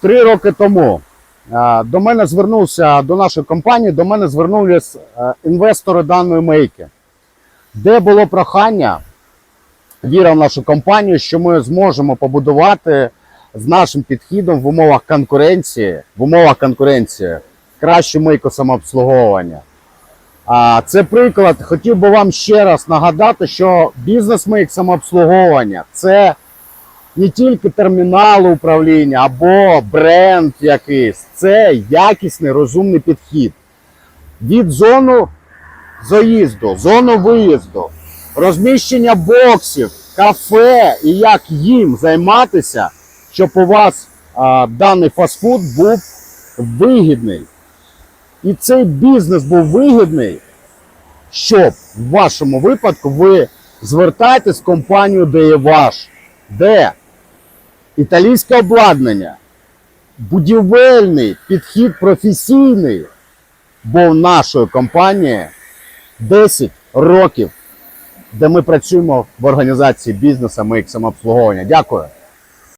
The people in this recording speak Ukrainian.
Три роки тому е, до мене звернувся до нашої компанії, до мене звернулись е, інвестори даної мейки, де було прохання, віра в нашу компанію, що ми зможемо побудувати з нашим підхідом в умовах конкуренції, в умовах конкуренції кращу мийку самообслуговування. А це приклад. Хотів би вам ще раз нагадати, що бізнес мийк самообслуговування це не тільки термінал управління або бренд якийсь, це якісний розумний підхід. Від зону заїзду, зону виїзду, розміщення боксів, кафе і як їм займатися, щоб у вас а, даний фастфуд був вигідний. І цей бізнес був вигідний, щоб в вашому випадку ви звертаєтесь в компанію, де є ваш, де італійське обладнання, будівельний підхід професійний, бо в нашої компанії 10 років, де ми працюємо в організації бізнесу, ми самообслуговування. Дякую.